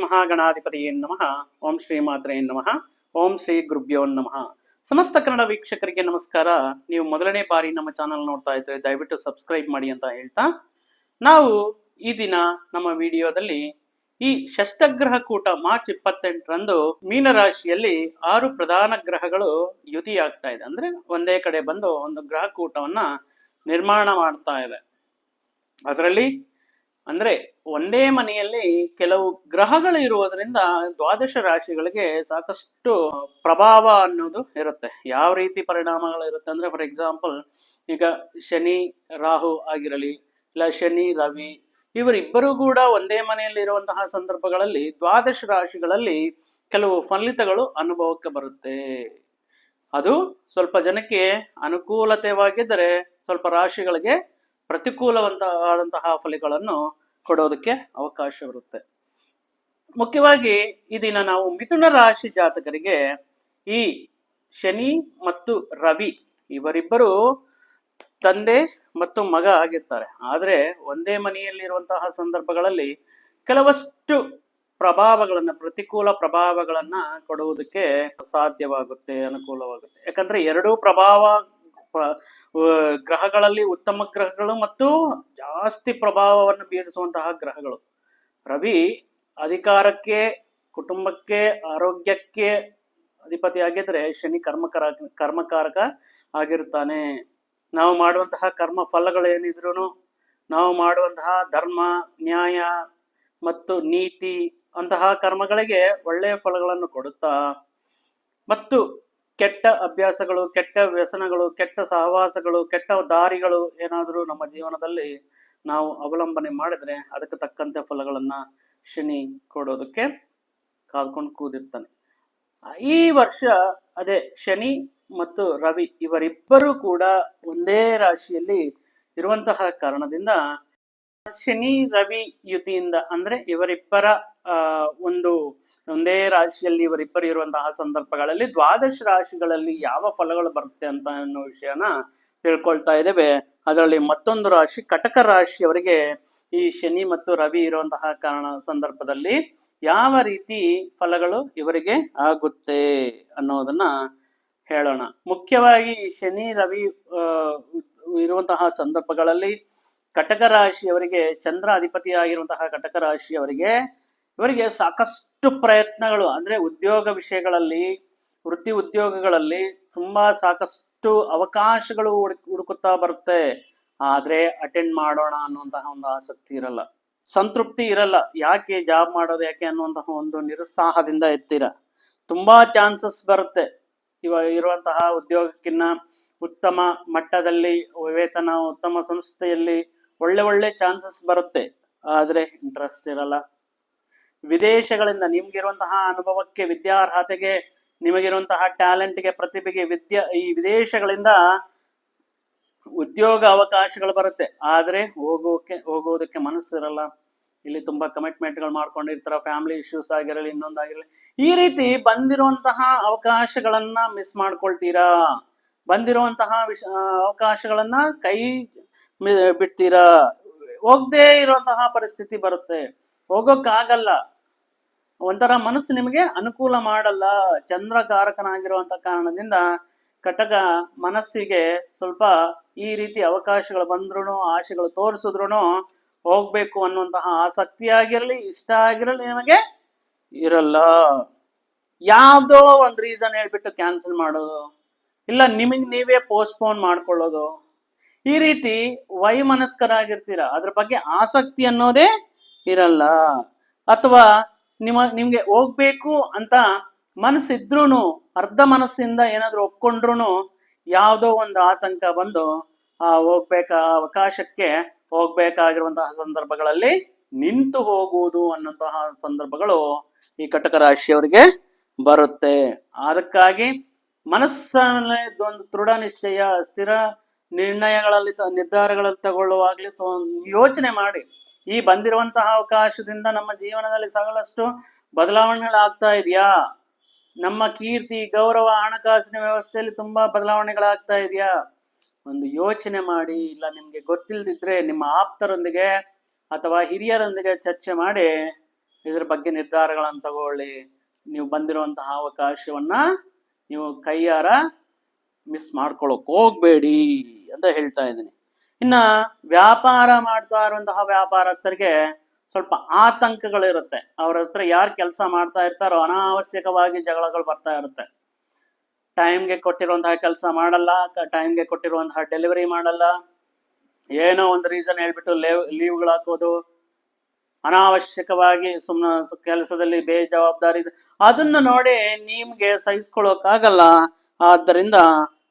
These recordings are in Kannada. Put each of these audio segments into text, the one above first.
ಮಹಾಗಣಾಧಿಪತಿಯೇ ನಮಃ. ಓಂ ಶ್ರೀ ಮಾತ್ರೆಯ ನಮಃ. ಓಂ ಶ್ರೀ ಗುರುಭ್ಯೋ ನಮಃ. ಸಮಸ್ತ ಕನ್ನಡ ವೀಕ್ಷಕರಿಗೆ ನಮಸ್ಕಾರ. ನೀವು ಮೊದಲನೇ ಬಾರಿ ನಮ್ಮ ಚಾನಲ್ ನೋಡ್ತಾ ಇದ್ರೆ ದಯವಿಟ್ಟು ಸಬ್ಸ್ಕ್ರೈಬ್ ಮಾಡಿ ಅಂತ ಹೇಳ್ತಾ. ನಾವು ಈ ದಿನ ನಮ್ಮ ವಿಡಿಯೋದಲ್ಲಿ ಈ ಷಷ್ಟಗ್ರಹ ಕೂಟ ಮಾರ್ಚ್ ಇಪ್ಪತ್ತೆಂಟರಂದು ಮೀನರಾಶಿಯಲ್ಲಿ ಆರು ಪ್ರಧಾನ ಗ್ರಹಗಳು ಯುತಿಯಾಗ್ತಾ ಇದೆ. ಅಂದ್ರೆ ಒಂದೇ ಕಡೆ ಬಂದು ಒಂದು ಗ್ರಹ ಕೂಟವನ್ನ ನಿರ್ಮಾಣ ಮಾಡ್ತಾ ಇದೆ. ಅದರಲ್ಲಿ ಅಂದ್ರೆ ಒಂದೇ ಮನೆಯಲ್ಲಿ ಕೆಲವು ಗ್ರಹಗಳು ಇರುವುದರಿಂದ ದ್ವಾದಶ ರಾಶಿಗಳಿಗೆ ಸಾಕಷ್ಟು ಪ್ರಭಾವ ಅನ್ನೋದು ಇರುತ್ತೆ. ಯಾವ ರೀತಿ ಪರಿಣಾಮಗಳು ಇರುತ್ತೆ ಅಂದ್ರೆ ಫಾರ್ ಎಕ್ಸಾಂಪಲ್ ಈಗ ಶನಿ, ರಾಹು ಆಗಿರಲಿ, ಇಲ್ಲ ಶನಿ, ರವಿ, ಇವರಿಬ್ಬರು ಕೂಡ ಒಂದೇ ಮನೆಯಲ್ಲಿ ಇರುವಂತಹ ಸಂದರ್ಭಗಳಲ್ಲಿ ದ್ವಾದಶ ರಾಶಿಗಳಲ್ಲಿ ಕೆಲವು ಫಲಿತಗಳು ಅನುಭವಕ್ಕೆ ಬರುತ್ತೆ. ಅದು ಸ್ವಲ್ಪ ಜನಕ್ಕೆ ಅನುಕೂಲತೆವಾಗಿದ್ದರೆ ಸ್ವಲ್ಪ ರಾಶಿಗಳಿಗೆ ಪ್ರತಿಕೂಲವಂತವಾದಂತಹ ಫಲಿಗಳನ್ನು ಕೊಡೋದಕ್ಕೆ ಅವಕಾಶವಿರುತ್ತೆ. ಮುಖ್ಯವಾಗಿ ಈ ದಿನ ನಾವು ಮಿಥುನ ರಾಶಿ ಜಾತಕರಿಗೆ ಈ ಶನಿ ಮತ್ತು ರವಿ ಇವರಿಬ್ಬರು ತಂದೆ ಮತ್ತು ಮಗ ಆಗಿರ್ತಾರೆ. ಆದರೆ ಒಂದೇ ಮನೆಯಲ್ಲಿರುವಂತಹ ಸಂದರ್ಭಗಳಲ್ಲಿ ಕೆಲವಷ್ಟು ಪ್ರಭಾವಗಳನ್ನು, ಪ್ರತಿಕೂಲ ಪ್ರಭಾವಗಳನ್ನ ಕೊಡುವುದಕ್ಕೆ ಸಾಧ್ಯವಾಗುತ್ತೆ, ಅನುಕೂಲವಾಗುತ್ತೆ. ಯಾಕಂದ್ರೆ ಎರಡೂ ಪ್ರಭಾವ ಗ್ರಹಗಳಲ್ಲಿ ಉತ್ತಮ ಗ್ರಹಗಳು ಮತ್ತು ಜಾಸ್ತಿ ಪ್ರಭಾವವನ್ನು ಬೀರಿಸುವಂತಹ ಗ್ರಹಗಳು. ರವಿ ಅಧಿಕಾರಕ್ಕೆ, ಕುಟುಂಬಕ್ಕೆ, ಆರೋಗ್ಯಕ್ಕೆ ಅಧಿಪತಿಯಾಗಿದ್ರೆ ಶನಿ ಕರ್ಮಕರ, ಕರ್ಮಕಾರಕ ಆಗಿರುತ್ತಾನೆ. ನಾವು ಮಾಡುವಂತಹ ಕರ್ಮ ಫಲಗಳು ಏನಿದ್ರು ನಾವು ಮಾಡುವಂತಹ ಧರ್ಮ, ನ್ಯಾಯ ಮತ್ತು ನೀತಿ ಅಂತಹ ಕರ್ಮಗಳಿಗೆ ಒಳ್ಳೆಯ ಫಲಗಳನ್ನು ಕೊಡುತ್ತಾ, ಮತ್ತು ಕೆಟ್ಟ ಅಭ್ಯಾಸಗಳು, ಕೆಟ್ಟ ವ್ಯಸನಗಳು, ಕೆಟ್ಟ ಸಹವಾಸಗಳು, ಕೆಟ್ಟ ದಾರಿಗಳು ಏನಾದರೂ ನಮ್ಮ ಜೀವನದಲ್ಲಿ ನಾವು ಅವಲಂಬನೆ ಮಾಡಿದ್ರೆ ಅದಕ್ಕೆ ತಕ್ಕಂತೆ ಫಲಗಳನ್ನು ಶನಿ ಕೊಡೋದಕ್ಕೆ ಕಾದ್ಕೊಂಡು ಕೂದಿರ್ತಾನೆ. ಈ ವರ್ಷ ಅದೇ ಶನಿ ಮತ್ತು ರವಿ ಇವರಿಬ್ಬರು ಕೂಡ ಒಂದೇ ರಾಶಿಯಲ್ಲಿ ಇರುವಂತಹ ಕಾರಣದಿಂದ ಶನಿ, ರವಿ ಯುತಿಯಿಂದ ಅಂದ್ರೆ ಇವರಿಬ್ಬರ ಒಂದು ಒಂದೇ ರಾಶಿಯಲ್ಲಿ ಇವರಿಬ್ಬರು ಇರುವಂತಹ ಸಂದರ್ಭಗಳಲ್ಲಿ ದ್ವಾದಶ ರಾಶಿಗಳಲ್ಲಿ ಯಾವ ಫಲಗಳು ಬರುತ್ತೆ ಅಂತ ಅನ್ನೋ ವಿಷಯನ ತಿಳ್ಕೊಳ್ತಾ ಇದ್ದೇವೆ. ಅದರಲ್ಲಿ ಮತ್ತೊಂದು ರಾಶಿ ಕಟಕ ರಾಶಿಯವರಿಗೆ ಈ ಶನಿ ಮತ್ತು ರವಿ ಇರುವಂತಹ ಕಾರಣ ಸಂದರ್ಭದಲ್ಲಿ ಯಾವ ರೀತಿ ಫಲಗಳು ಇವರಿಗೆ ಆಗುತ್ತೆ ಅನ್ನೋದನ್ನ ಹೇಳೋಣ. ಮುಖ್ಯವಾಗಿ ಶನಿ ರವಿ ಆ, ಇರುವಂತಹ ಸಂದರ್ಭಗಳಲ್ಲಿ ಕಟಕ ರಾಶಿಯವರಿಗೆ ಚಂದ್ರ ಅಧಿಪತಿಯಾಗಿರುವಂತಹ ಕಟಕ ರಾಶಿಯವರಿಗೆ ಇವರಿಗೆ ಸಾಕಷ್ಟು ಪ್ರಯತ್ನಗಳು, ಅಂದ್ರೆ ಉದ್ಯೋಗ ವಿಷಯಗಳಲ್ಲಿ, ವೃತ್ತಿ ಉದ್ಯೋಗಗಳಲ್ಲಿ ತುಂಬಾ ಸಾಕಷ್ಟು ಅವಕಾಶಗಳು ಹುಡುಕ್ ಹುಡುಕುತ್ತಾ ಬರುತ್ತೆ. ಆದ್ರೆ ಅಟೆಂಡ್ ಮಾಡೋಣ ಅನ್ನುವಂತಹ ಒಂದು ಆಸಕ್ತಿ ಇರಲ್ಲ. ಸಂತೃಪ್ತಿ ಇರಲ್ಲ. ಯಾಕೆ ಜಾಬ್ ಮಾಡೋದು ಯಾಕೆ ಅನ್ನುವಂತಹ ಒಂದು ನಿರುತ್ಸಾಹದಿಂದ ಇರ್ತೀರ. ತುಂಬಾ ಚಾನ್ಸಸ್ ಬರುತ್ತೆ. ಇವ, ಇರುವಂತಹ ಉದ್ಯೋಗಕ್ಕಿನ್ನ ಉತ್ತಮ ಮಟ್ಟದಲ್ಲಿ ವೇತನ, ಉತ್ತಮ ಸಂಸ್ಥೆಯಲ್ಲಿ ಒಳ್ಳೆ ಒಳ್ಳೆ ಚಾನ್ಸಸ್ ಬರುತ್ತೆ. ಆದ್ರೆ ಇಂಟ್ರೆಸ್ಟ್ ಇರಲ್ಲ. ವಿದೇಶಗಳಿಂದ ನಿಮ್ಗಿರುವಂತಹ ಅನುಭವಕ್ಕೆ, ವಿದ್ಯಾರ್ಹತೆಗೆ, ನಿಮಗಿರುವಂತಹ ಟ್ಯಾಲೆಂಟ್ಗೆ, ಪ್ರತಿಭೆಗೆ, ವಿದ್ಯಾ, ಈ ವಿದೇಶಗಳಿಂದ ಉದ್ಯೋಗ ಅವಕಾಶಗಳು ಬರುತ್ತೆ. ಆದ್ರೆ ಹೋಗೋಕೆ, ಹೋಗೋದಕ್ಕೆ ಮನಸ್ಸಿರಲ್ಲ ಇಲ್ಲಿ ತುಂಬಾ ಕಮಿಟ್ಮೆಂಟ್ಗಳು ಮಾಡ್ಕೊಂಡಿರ್ತಾರ ಫ್ಯಾಮಿಲಿ ಇಶ್ಯೂಸ್ ಆಗಿರಲಿ, ಇನ್ನೊಂದಾಗಿರಲಿ. ಈ ರೀತಿ ಬಂದಿರುವಂತಹ ಅವಕಾಶಗಳನ್ನ ಮಿಸ್ ಮಾಡ್ಕೊಳ್ತೀರಾ? ಬಂದಿರುವಂತಹ ವಿಷ ಅವಕಾಶಗಳನ್ನ ಕೈ ಬಿಡ್ತೀರಾ? ಹೋಗದೇ ಇರುವಂತಹ ಪರಿಸ್ಥಿತಿ ಬರುತ್ತೆ. ಹೋಗೋಕ್ಕಾಗಲ್ಲ. ಒಂಥರ ಮನಸ್ಸು ನಿಮಗೆ ಅನುಕೂಲ ಮಾಡಲ್ಲ, ಚಂದ್ರಕಾರಕನಾಗಿರುವಂತ ಕಾರಣದಿಂದ ಕಟಕ ಮನಸ್ಸಿಗೆ ಸ್ವಲ್ಪ ಈ ರೀತಿ ಅವಕಾಶಗಳು ಬಂದ್ರು ಆಶೆಗಳು ತೋರಿಸಿದ್ರು ಹೋಗ್ಬೇಕು ಅನ್ನುವಂತಹ ಆಸಕ್ತಿ ಆಗಿರಲಿ, ಇಷ್ಟ ಆಗಿರಲಿ ನಿಮಗೆ ಇರಲ್ಲ. ಯಾವುದೋ ಒಂದು ರೀಸನ್ ಹೇಳ್ಬಿಟ್ಟು ಕ್ಯಾನ್ಸಲ್ ಮಾಡೋದು, ಇಲ್ಲ ನಿಮಗೆ ನೀವೇ ಪೋಸ್ಟ್ಪೋನ್ ಮಾಡ್ಕೊಳ್ಳೋದು. ಈ ರೀತಿ ವೈಮನಸ್ಕರಾಗಿರ್ತೀರ, ಅದ್ರ ಬಗ್ಗೆ ಆಸಕ್ತಿ ಅನ್ನೋದೇ ಇರಲ್ಲ. ಅಥವಾ ನಿಮ್ಮ, ನಿಮ್ಗೆ ಹೋಗ್ಬೇಕು ಅಂತ ಮನಸ್ಸಿದ್ರೂ ಅರ್ಧ ಮನಸ್ಸಿಂದ ಏನಾದರೂ ಒಪ್ಕೊಂಡ್ರು ಯಾವುದೋ ಒಂದು ಆತಂಕ ಬಂದು ಆ ಹೋಗ್ಬೇಕ ಅವಕಾಶಕ್ಕೆ ಹೋಗ್ಬೇಕಾಗಿರುವಂತಹ ಸಂದರ್ಭಗಳಲ್ಲಿ ನಿಂತು ಹೋಗುವುದು ಅನ್ನುವಂತಹ ಸಂದರ್ಭಗಳು ಈ ಕಟಕ ರಾಶಿಯವರಿಗೆ ಬರುತ್ತೆ. ಅದಕ್ಕಾಗಿ ಮನಸ್ಸಲ್ಲಿ ಒಂದು ದೃಢ ನಿಶ್ಚಯ, ಸ್ಥಿರ ನಿರ್ಣಯಗಳಲ್ಲಿ ನಿರ್ಧಾರಗಳಲ್ಲಿ ತಗೊಳ್ಳುವಾಗ್ಲಿ ಯೋಚನೆ ಮಾಡಿ. ಈ ಬಂದಿರುವಂತಹ ಅವಕಾಶದಿಂದ ನಮ್ಮ ಜೀವನದಲ್ಲಿ ಸಾಕಷ್ಟು ಬದಲಾವಣೆಗಳಾಗ್ತಾ ಇದೆಯಾ? ನಮ್ಮ ಕೀರ್ತಿ, ಗೌರವ, ಹಣಕಾಸಿನ ವ್ಯವಸ್ಥೆಯಲ್ಲಿ ತುಂಬಾ ಬದಲಾವಣೆಗಳಾಗ್ತಾ ಇದೆಯಾ? ಒಂದು ಯೋಚನೆ ಮಾಡಿ, ಇಲ್ಲ ನಿಮ್ಗೆ ಗೊತ್ತಿಲ್ಲದಿದ್ರೆ ನಿಮ್ಮ ಆಪ್ತರೊಂದಿಗೆ ಅಥವಾ ಹಿರಿಯರೊಂದಿಗೆ ಚರ್ಚೆ ಮಾಡಿ, ಇದ್ರ ಬಗ್ಗೆ ನಿರ್ಧಾರಗಳನ್ನು ತಗೊಳ್ಳಿ. ನೀವು ಬಂದಿರುವಂತಹ ಅವಕಾಶವನ್ನ ನೀವು ಕೈಯಾರ ಮಿಸ್ ಮಾಡ್ಕೊಳಕ್ ಹೋಗ್ಬೇಡಿ ಅಂತ ಹೇಳ್ತಾ ಇದ್ದೀನಿ. ಇನ್ನ ವ್ಯಾಪಾರ ಮಾಡ್ತಾ ಇರುವಂತಹ ವ್ಯಾಪಾರಸ್ಥರಿಗೆ ಸ್ವಲ್ಪ ಆತಂಕಗಳಿರುತ್ತೆ. ಅವ್ರ ಹತ್ರ ಯಾರು ಕೆಲಸ ಮಾಡ್ತಾ ಇರ್ತಾರೋ ಅನಾವಶ್ಯಕವಾಗಿ ಜಗಳಗಳು ಬರ್ತಾ ಇರುತ್ತೆ. ಟೈಮ್ಗೆ ಕೊಟ್ಟಿರುವಂತಹ ಕೆಲಸ ಮಾಡಲ್ಲ ಟೈಮ್ಗೆ ಕೊಟ್ಟಿರುವಂತಹ ಡೆಲಿವರಿ ಮಾಡಲ್ಲ. ಏನೋ ಒಂದು ರೀಸನ್ ಹೇಳ್ಬಿಟ್ಟು ಲೇವ್ ಲೀವ್ಗಳು ಹಾಕೋದು. ಅನಾವಶ್ಯಕವಾಗಿ ಸುಮ್ಮನೆ ಕೆಲಸದಲ್ಲಿ ಬೇಜವಾಬ್ದಾರಿ. ಅದನ್ನ ನೋಡಿ ನಿಮ್ಗೆ ಸಹಿಸ್ಕೊಳ್ಳೋಕ್ಕಾಗಲ್ಲ ಆದ್ದರಿಂದ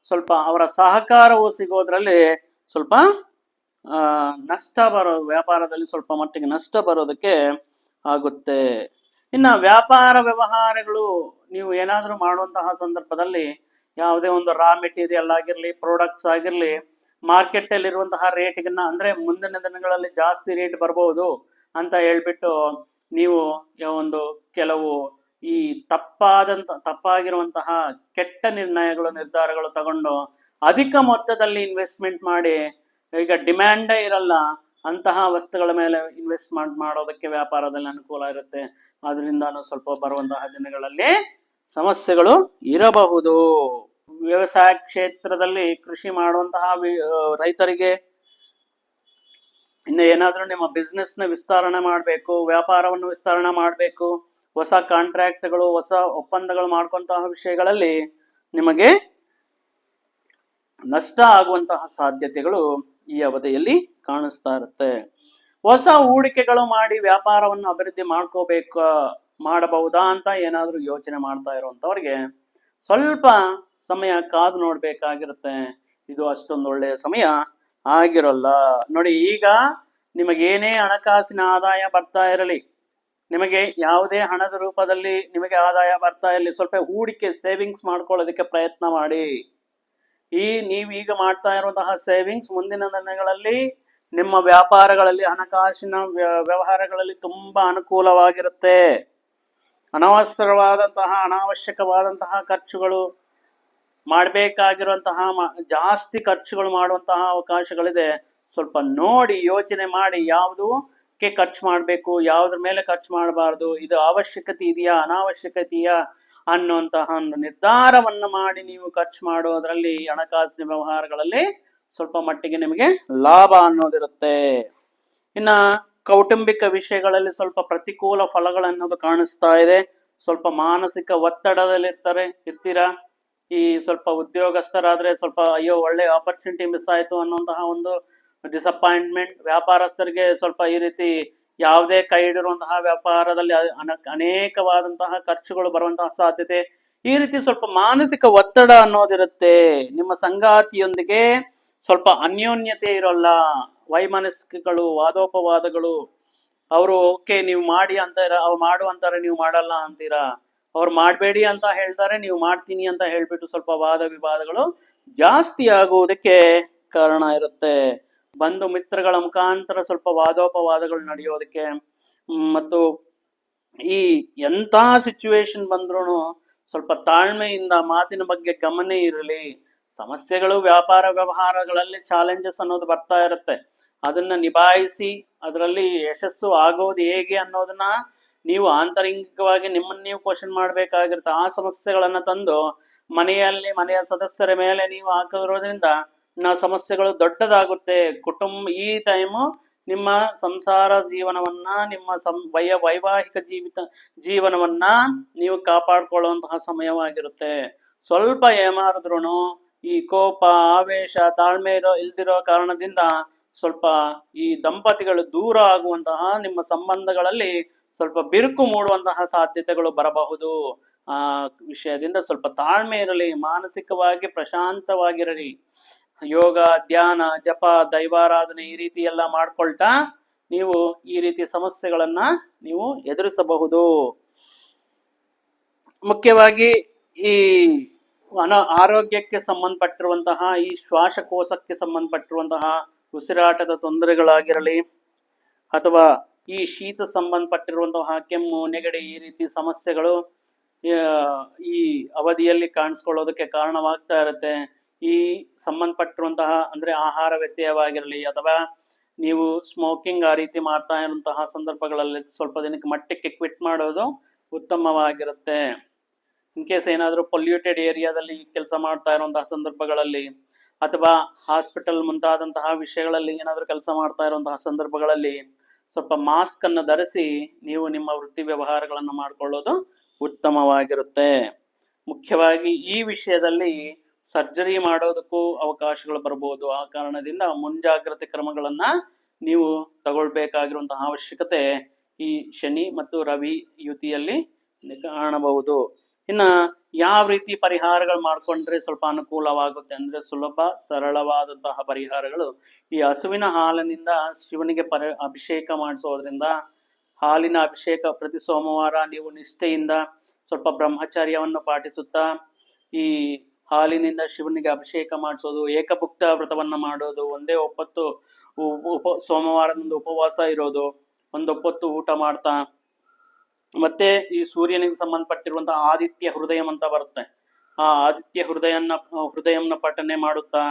ಸ್ವಲ್ಪ ಅವರ ಸಹಕಾರವು ಸಿಗೋದ್ರಲ್ಲಿ ಸ್ವಲ್ಪ ನಷ್ಟ ಬರೋ ವ್ಯಾಪಾರದಲ್ಲಿ ಸ್ವಲ್ಪ ಮಟ್ಟಿಗೆ ನಷ್ಟ ಬರೋದಕ್ಕೆ ಆಗುತ್ತೆ. ಇನ್ನ ವ್ಯಾಪಾರ ವ್ಯವಹಾರಗಳು ನೀವು ಏನಾದರೂ ಮಾಡುವಂತಹ ಸಂದರ್ಭದಲ್ಲಿ ಯಾವುದೇ ಒಂದು ರಾ ಮೆಟೀರಿಯಲ್ ಆಗಿರ್ಲಿ ಪ್ರಾಡಕ್ಟ್ಸ್ ಆಗಿರ್ಲಿ ಮಾರ್ಕೆಟ್ ಅಲ್ಲಿ ಇರುವಂತಹ ರೇಟ್ಗನ್ನ ಅಂದ್ರೆ ಮುಂದಿನ ದಿನಗಳಲ್ಲಿ ಜಾಸ್ತಿ ರೇಟ್ ಬರಬಹುದು ಅಂತ ಹೇಳ್ಬಿಟ್ಟು ನೀವು ಒಂದು ಕೆಲವು ಈ ತಪ್ಪಾದಂತ, ತಪ್ಪಾಗಿರುವಂತಹ ಕೆಟ್ಟ ನಿರ್ಣಯಗಳು, ನಿರ್ಧಾರಗಳು ತಗೊಂಡು ಅಧಿಕ ಮೊತ್ತದಲ್ಲಿ ಇನ್ವೆಸ್ಟ್ಮೆಂಟ್ ಮಾಡಿ, ಈಗ ಡಿಮ್ಯಾಂಡೇ ಇರಲ್ಲ, ಅಂತಹ ವಸ್ತುಗಳ ಮೇಲೆ ಇನ್ವೆಸ್ಟ್ಮೆಂಟ್ ಮಾಡೋದಕ್ಕೆ ವ್ಯಾಪಾರದಲ್ಲಿ ಅನುಕೂಲ ಇರುತ್ತೆ. ಅದರಿಂದಾನು ಸ್ವಲ್ಪ ಬರುವಂತಹ ದಿನಗಳಲ್ಲಿ ಸಮಸ್ಯೆಗಳು ಇರಬಹುದು. ವ್ಯವಸಾಯ ಕ್ಷೇತ್ರದಲ್ಲಿ ಕೃಷಿ ಮಾಡುವಂತಹ ರೈತರಿಗೆ ಇನ್ನು ಏನಾದರೂ ನಿಮ್ಮ ಬಿಸ್ನೆಸ್ನ ವಿಸ್ತರಣೆ ಮಾಡಬೇಕು, ವ್ಯಾಪಾರವನ್ನು ವಿಸ್ತರಣೆ ಮಾಡಬೇಕು, ಹೊಸ ಕಾಂಟ್ರಾಕ್ಟ್ಗಳು ಹೊಸ ಒಪ್ಪಂದಗಳು ಮಾಡ್ಕೊಂತಹ ವಿಷಯಗಳಲ್ಲಿ ನಿಮಗೆ ನಷ್ಟ ಆಗುವಂತಹ ಸಾಧ್ಯತೆಗಳು ಈ ಅವಧಿಯಲ್ಲಿ ಕಾಣಿಸ್ತಾ ಇರುತ್ತೆ. ಹೊಸ ಹೂಡಿಕೆಗಳು ಮಾಡಿ ವ್ಯಾಪಾರವನ್ನು ಅಭಿವೃದ್ಧಿ ಮಾಡ್ಕೋಬೇಕು, ಮಾಡಬಹುದಾ ಅಂತ ಏನಾದರೂ ಯೋಚನೆ ಮಾಡ್ತಾ ಇರುವಂತವ್ರಿಗೆ ಸ್ವಲ್ಪ ಸಮಯ ಕಾದು ನೋಡ್ಬೇಕಾಗಿರುತ್ತೆ. ಇದು ಅಷ್ಟೊಂದು ಒಳ್ಳೆಯ ಸಮಯ ಆಗಿರಲ್ಲ. ನೋಡಿ, ಈಗ ನಿಮಗೇನೇ ಹಣಕಾಸಿನ ಆದಾಯ ಬರ್ತಾ ಇರಲಿ, ನಿಮಗೆ ಯಾವುದೇ ಹಣದ ರೂಪದಲ್ಲಿ ನಿಮಗೆ ಆದಾಯ ಬರ್ತಾ ಇರಲಿ, ಸ್ವಲ್ಪ ಹೂಡಿಕೆ, ಸೇವಿಂಗ್ಸ್ ಮಾಡ್ಕೊಳ್ಳೋದಕ್ಕೆ ಪ್ರಯತ್ನ ಮಾಡಿ. ಈ ನೀವೀಗ ಮಾಡ್ತಾ ಇರುವಂತಹ ಸೇವಿಂಗ್ಸ್ ಮುಂದಿನ ದಿನಗಳಲ್ಲಿ ನಿಮ್ಮ ವ್ಯಾಪಾರಗಳಲ್ಲಿ ಹಣಕಾಸಿನ ವ್ಯ- ವ್ಯವಹಾರಗಳಲ್ಲಿ ತುಂಬಾ ಅನುಕೂಲವಾಗಿರುತ್ತೆ. ಅನವಸರವಾದಂತಹ, ಅನಾವಶ್ಯಕವಾದಂತಹ ಖರ್ಚುಗಳು ಮಾಡಬೇಕಾಗಿರುವಂತಹ ಜಾಸ್ತಿ ಖರ್ಚುಗಳು ಮಾಡುವಂತಹ ಅವಕಾಶಗಳಿದೆ. ಸ್ವಲ್ಪ ನೋಡಿ ಯೋಚನೆ ಮಾಡಿ ಯಾವುದು ಖರ್ಚು ಮಾಡಬೇಕು, ಯಾವುದ್ರ ಮೇಲೆ ಖರ್ಚು ಮಾಡಬಾರ್ದು, ಇದು ಅವಶ್ಯಕತೆ ಇದೆಯಾ, ಅನಾವಶ್ಯಕತೆಯಾ ಅನ್ನುವಂತಹ ಒಂದು ನಿರ್ಧಾರವನ್ನು ಮಾಡಿ ನೀವು ಖರ್ಚು ಮಾಡೋದ್ರಲ್ಲಿ ಹಣಕಾಸಿನ ವ್ಯವಹಾರಗಳಲ್ಲಿ ಸ್ವಲ್ಪ ಮಟ್ಟಿಗೆ ನಿಮಗೆ ಲಾಭ ಅನ್ನೋದಿರುತ್ತೆ. ಇನ್ನ ಕೌಟುಂಬಿಕ ವಿಷಯಗಳಲ್ಲಿ ಸ್ವಲ್ಪ ಪ್ರತಿಕೂಲ ಫಲಗಳನ್ನೋದು ಕಾಣಿಸ್ತಾ ಇದೆ. ಸ್ವಲ್ಪ ಮಾನಸಿಕ ಒತ್ತಡದಲ್ಲಿರ್ತಾರೆ, ಇರ್ತೀರಾ? ಈ ಸ್ವಲ್ಪ ಉದ್ಯೋಗಸ್ಥರಾದ್ರೆ ಸ್ವಲ್ಪ ಅಯ್ಯೋ, ಒಳ್ಳೆ ಆಪರ್ಚುನಿಟಿ ಮಿಸ್ ಆಯ್ತು ಅನ್ನುವಂತಹ ಒಂದು ಡಿಸಪಾಯಿಂಟ್ಮೆಂಟ್ ವ್ಯಾಪಾರಸ್ಥರಿಗೆ ಸ್ವಲ್ಪ ಈ ರೀತಿ ಯಾವುದೇ ಕೈ ಹಿಡಿರುವಂತಹ ವ್ಯಾಪಾರದಲ್ಲಿ ಅನೇಕವಾದಂತಹ ಖರ್ಚುಗಳು ಬರುವಂತಹ ಸಾಧ್ಯತೆ. ಈ ರೀತಿ ಸ್ವಲ್ಪ ಮಾನಸಿಕ ಒತ್ತಡ ಅನ್ನೋದಿರುತ್ತೆ. ನಿಮ್ಮ ಸಂಗಾತಿಯೊಂದಿಗೆ ಸ್ವಲ್ಪ ಅನ್ಯೋನ್ಯತೆ ಇರೋಲ್ಲ. ವೈಮನಸ್ಕಗಳು, ವಾದೋಪವಾದಗಳು. ಅವರು, ಓಕೆ, ನೀವು ಮಾಡಿ ಅಂತಾರ ಅವ್ರು ಮಾಡು ಅಂತಾರೆ, ನೀವು ಮಾಡಲ್ಲ ಅಂತೀರಾ? ಅವ್ರು ಮಾಡಬೇಡಿ ಅಂತ ಹೇಳ್ತಾರೆ, ನೀವು ಮಾಡ್ತೀನಿ ಅಂತ ಹೇಳ್ಬಿಟ್ಟು ಸ್ವಲ್ಪ ವಾದ ವಿವಾದಗಳು ಜಾಸ್ತಿ ಆಗುವುದಕ್ಕೆ ಕಾರಣ ಇರುತ್ತೆ. ಬಂಧು ಮಿತ್ರಗಳ ಮುಖಾಂತರ ಸ್ವಲ್ಪ ವಾದೋಪವಾದಗಳು ನಡೆಯೋದಕ್ಕೆ ಮತ್ತು ಈ ಎಂಥ ಸಿಚುವೇಶನ್ ಬಂದ್ರೂ ಸ್ವಲ್ಪ ತಾಳ್ಮೆಯಿಂದ ಮಾತಿನ ಬಗ್ಗೆ ಗಮನ ಇರಲಿ. ಸಮಸ್ಯೆಗಳು ವ್ಯಾಪಾರ ವ್ಯವಹಾರಗಳಲ್ಲಿ ಚಾಲೆಂಜಸ್ ಅನ್ನೋದು ಬರ್ತಾ ಇರುತ್ತೆ. ಅದನ್ನ ನಿಭಾಯಿಸಿ, ಅದರಲ್ಲಿ ಯಶಸ್ಸು ಆಗೋದು ಹೇಗೆ ಅನ್ನೋದನ್ನ ನೀವು ಆಂತರಿಕವಾಗಿ ನಿಮ್ಮನ್ನ ನೀವು ಕ್ವಶನ್ ಮಾಡ್ಬೇಕಾಗಿರುತ್ತೆ. ಆ ಸಮಸ್ಯೆಗಳನ್ನ ತಂದು ಮನೆಯಲ್ಲಿ ಮನೆಯ ಸದಸ್ಯರ ಮೇಲೆ ನೀವು ಹಾಕಿರೋದ್ರಿಂದ ಸಮಸ್ಯೆಗಳು ದೊಡ್ಡದಾಗುತ್ತೆ. ಕುಟುಂಬ, ಈ ಟೈಮು ನಿಮ್ಮ ಸಂಸಾರ ಜೀವನವನ್ನ, ನಿಮ್ಮ ಸಂ ವಯ ವೈವಾಹಿಕ ಜೀವಿತ ಜೀವನವನ್ನ ನೀವು ಕಾಪಾಡ್ಕೊಳ್ಳುವಂತಹ ಸಮಯವಾಗಿರುತ್ತೆ. ಸ್ವಲ್ಪ ಏಮಾರಿದ್ರು ಈ ಕೋಪ, ಆವೇಶ, ತಾಳ್ಮೆ ಇರೋ, ಇಲ್ದಿರೋ ಕಾರಣದಿಂದ ಸ್ವಲ್ಪ ಈ ದಂಪತಿಗಳು ದೂರ ಆಗುವಂತಹ, ನಿಮ್ಮ ಸಂಬಂಧಗಳಲ್ಲಿ ಸ್ವಲ್ಪ ಬಿರುಕು ಮೂಡುವಂತಹ ಸಾಧ್ಯತೆಗಳು ಬರಬಹುದು. ಆ ವಿಷಯದಿಂದ ಸ್ವಲ್ಪ ತಾಳ್ಮೆ ಇರಲಿ, ಮಾನಸಿಕವಾಗಿ ಪ್ರಶಾಂತವಾಗಿರಲಿ. ಯೋಗ, ಧ್ಯಾನ, ಜಪ, ದೈವಾರಾಧನೆ ಈ ರೀತಿ ಎಲ್ಲ ಮಾಡ್ಕೊಳ್ತಾ ನೀವು ಈ ರೀತಿ ಸಮಸ್ಯೆಗಳನ್ನ ನೀವು ಎದುರಿಸಬಹುದು. ಮುಖ್ಯವಾಗಿ ಈ ಅನ ಆರೋಗ್ಯಕ್ಕೆ ಸಂಬಂಧಪಟ್ಟಿರುವಂತಹ, ಈ ಶ್ವಾಸಕೋಶಕ್ಕೆ ಸಂಬಂಧಪಟ್ಟಿರುವಂತಹ ಉಸಿರಾಟದ ತೊಂದರೆಗಳಾಗಿರಲಿ ಅಥವಾ ಈ ಶೀತ ಸಂಬಂಧಪಟ್ಟಿರುವಂತಹ ಕೆಮ್ಮು, ನೆಗಡಿ ಈ ರೀತಿ ಸಮಸ್ಯೆಗಳು ಈ ಅವಧಿಯಲ್ಲಿ ಕಾಣಿಸ್ಕೊಳ್ಳೋದಕ್ಕೆ ಕಾರಣವಾಗ್ತಾ ಇರುತ್ತೆ. ಈ ಸಂಬಂಧಪಟ್ಟಿರುವಂತಹ ಅಂದ್ರೆ ಆಹಾರ ವ್ಯತ್ಯಯವಾಗಿರಲಿ ಅಥವಾ ನೀವು ಸ್ಮೋಕಿಂಗ್ ಆ ರೀತಿ ಮಾಡ್ತಾ ಇರುವಂತಹ ಸಂದರ್ಭಗಳಲ್ಲಿ ಸ್ವಲ್ಪ ದಿನಕ್ಕೆ ಮಟ್ಟಕ್ಕೆ ಕ್ವಿಟ್ ಮಾಡೋದು ಉತ್ತಮವಾಗಿರುತ್ತೆ. ಇನ್ ಕೇಸ್ ಏನಾದರೂ ಪೊಲ್ಯೂಟೆಡ್ ಏರಿಯಾದಲ್ಲಿ ಕೆಲಸ ಮಾಡ್ತಾ ಇರುವಂತಹ ಸಂದರ್ಭಗಳಲ್ಲಿ ಅಥವಾ ಹಾಸ್ಪಿಟಲ್ ಮುಂತಾದಂತಹ ವಿಷಯಗಳಲ್ಲಿ ಏನಾದರೂ ಕೆಲಸ ಮಾಡ್ತಾ ಇರುವಂತಹ ಸಂದರ್ಭಗಳಲ್ಲಿ ಸ್ವಲ್ಪ ಮಾಸ್ಕ್ ಅನ್ನು ಧರಿಸಿ ನೀವು ನಿಮ್ಮ ವೃತ್ತಿ ವ್ಯವಹಾರಗಳನ್ನು ಮಾಡಿಕೊಳ್ಳೋದು ಉತ್ತಮವಾಗಿರುತ್ತೆ. ಮುಖ್ಯವಾಗಿ ಈ ವಿಷಯದಲ್ಲಿ ಸರ್ಜರಿ ಮಾಡೋದಕ್ಕೂ ಅವಕಾಶಗಳು ಬರಬಹುದು ಆ ಕಾರಣದಿಂದ ಮುಂಜಾಗ್ರತೆ ಕ್ರಮಗಳನ್ನ ನೀವು ತಗೊಳ್ಬೇಕಾಗಿರುವಂತಹ ಅವಶ್ಯಕತೆ ಈ ಶನಿ ಮತ್ತು ರವಿ ಯುತಿಯಲ್ಲಿ ಕಾಣಬಹುದು. ಇನ್ನ ಯಾವ ರೀತಿ ಪರಿಹಾರಗಳು ಮಾಡ್ಕೊಂಡ್ರೆ ಸ್ವಲ್ಪ ಅನುಕೂಲವಾಗುತ್ತೆ ಅಂದ್ರೆ ಸುಲಭ, ಸರಳವಾದಂತಹ ಪರಿಹಾರಗಳು. ಈ ಹಸುವಿನ ಹಾಲಿನಿಂದ ಶಿವನಿಗೆ ಪರಿ, ಅಭಿಷೇಕ ಮಾಡಿಸೋದ್ರಿಂದ ಹಾಲಿನ ಅಭಿಷೇಕ ಪ್ರತಿ ಸೋಮವಾರ ನೀವು ನಿಷ್ಠೆಯಿಂದ ಸ್ವಲ್ಪ ಬ್ರಹ್ಮಚರ್ಯವನ್ನು ಪಾಟಿಸುತ್ತಾ ಈ ಹಾಲಿನಿಂದ ಶಿವನಿಗೆ ಅಭಿಷೇಕ ಮಾಡಿಸೋದು, ಏಕಭುಕ್ತ ವ್ರತವನ್ನ ಮಾಡೋದು, ಒಂದೇ ಒಪ್ಪತ್ತು ಉಪ, ಸೋಮವಾರದಿಂದ ಉಪವಾಸ ಇರೋದು, ಒಂದೊಪ್ಪತ್ತು ಊಟ ಮಾಡ್ತಾ. ಮತ್ತೆ ಈ ಸೂರ್ಯನಿಗೆ ಸಂಬಂಧಪಟ್ಟಿರುವಂತಹ ಆದಿತ್ಯ ಹೃದಯಂ ಅಂತ ಬರುತ್ತೆ. ಆ ಆದಿತ್ಯ ಹೃದಯನ ಹೃದಯಂನ ಪಠನೆ ಮಾಡುತ್ತಾ.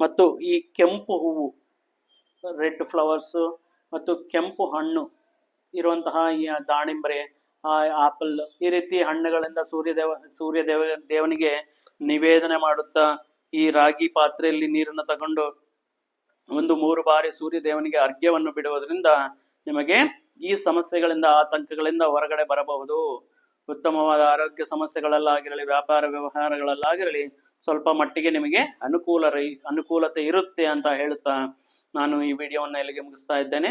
ಮತ್ತು ಈ ಕೆಂಪು ಹೂವು, ರೆಡ್ ಫ್ಲವರ್ಸ್ ಮತ್ತು ಕೆಂಪು ಹಣ್ಣು ಇರುವಂತಹ ಈ ದಾಳಿಂಬರೆ ಆಪಲ್ ಈ ರೀತಿ ಹಣ್ಣುಗಳಿಂದ ಸೂರ್ಯದೇವ ಸೂರ್ಯದೇವ, ದೇವನಿಗೆ ನಿವೇದನೆ ಮಾಡುತ್ತಾ ಈ ರಾಗಿ ಪಾತ್ರೆಯಲ್ಲಿ ನೀರನ್ನು ತಗೊಂಡು ಒಂದು ಮೂರು ಬಾರಿ ಸೂರ್ಯ ದೇವನಿಗೆ ಅರ್ಘ್ಯವನ್ನು ಬಿಡುವುದರಿಂದ ನಿಮಗೆ ಈ ಸಮಸ್ಯೆಗಳಿಂದ, ಆತಂಕಗಳಿಂದ ಹೊರಗಡೆ ಬರಬಹುದು. ಉತ್ತಮವಾದ ಆರೋಗ್ಯ ಸಮಸ್ಯೆಗಳಲ್ಲಾಗಿರಲಿ, ವ್ಯಾಪಾರ ವ್ಯವಹಾರಗಳಲ್ಲಾಗಿರಲಿ, ಸ್ವಲ್ಪ ಮಟ್ಟಿಗೆ ನಿಮಗೆ ಅನುಕೂಲ ಅನುಕೂಲತೆ ಇರುತ್ತೆ ಅಂತ ಹೇಳುತ್ತಾ ನಾನು ಈ ವಿಡಿಯೋವನ್ನು ಇಲ್ಲಿಗೆ ಮುಗಿಸ್ತಾ ಇದ್ದೇನೆ.